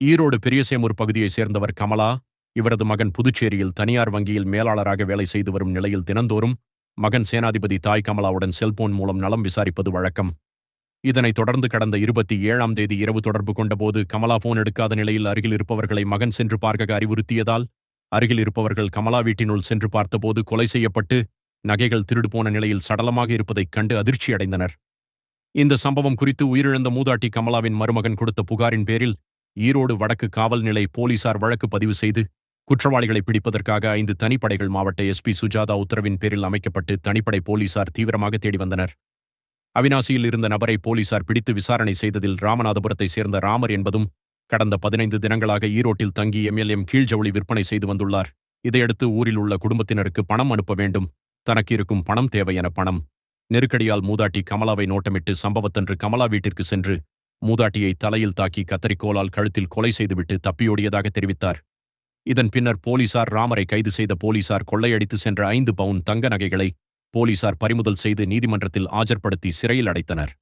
ஈரோடு பெரியசேமூர் பகுதியைச் சேர்ந்தவர் கமலா இவரது மகன் புதுச்சேரியில் தனியார் வங்கியில் மேலாளராக வேலை செய்து வரும் நிலையில் தினந்தோறும் மகன் சேனாதிபதி தாய் கமலாவுடன் செல்போன் மூலம் நலம் விசாரிப்பது வழக்கம். இதனைத் தொடர்ந்து கடந்த இருபத்தி ஏழாம் தேதி இரவு தொடர்பு கொண்டபோது கமலா போன் எடுக்காத நிலையில் அருகில் இருப்பவர்களை மகன் சென்று பார்க்க அறிவுறுத்தியதால் அருகில் இருப்பவர்கள் கமலா வீட்டினுள் சென்று பார்த்தபோது கொலை செய்யப்பட்டு நகைகள் திருடு போன நிலையில் சடலமாக இருப்பதைக் கண்டு அதிர்ச்சியடைந்தனர். இந்த சம்பவம் குறித்து உயிரிழந்த மூதாட்டி கமலாவின் மருமகன் கொடுத்த புகாரின் பேரில் ஈரோடு வடக்கு காவல் நிலை போலீசார் வழக்கு பதிவு செய்து குற்றவாளிகளை பிடிப்பதற்காக ஐந்து தனிப்படைகள் மாவட்ட எஸ்பி சுஜாதா உத்தரவின் பேரில் அமைக்கப்பட்டு தனிப்படை போலீசார் தீவிரமாக தேடி வந்தனர். அவினாசியில் இருந்த நபரை போலீசார் பிடித்து விசாரணை செய்ததில் ராமநாதபுரத்தை சேர்ந்த ராமர் என்பதும் கடந்த பதினைந்து தினங்களாக ஈரோட்டில் தங்கி எம்எல்எம் கீழ்ஜவுளி விற்பனை செய்து வந்துள்ளார். இதையடுத்து ஊரில் உள்ள குடும்பத்தினருக்கு பணம் அனுப்ப வேண்டும் தனக்கு இருக்கும் பணம் தேவை என பணம். நெருக்கடியால் மூதாட்டி கமலாவை நோட்டமிட்டு சம்பவத்தன்று கமலா வீட்டிற்கு சென்று மூதாட்டியை தலையில் தாக்கி கத்தரிக்கோலால் கழுத்தில் கொலை செய்துவிட்டு தப்பியோடியதாக தெரிவித்தார். இதன் பின்னர் போலீசார் ராமரை கைது செய்த போலீசார் கொள்ளையடித்து சென்ற ஐந்து பவுன் தங்க நகைகளை போலீசார் பறிமுதல் செய்து நீதிமன்றத்தில் ஆஜர்படுத்தி சிறையில் அடைத்தனர்.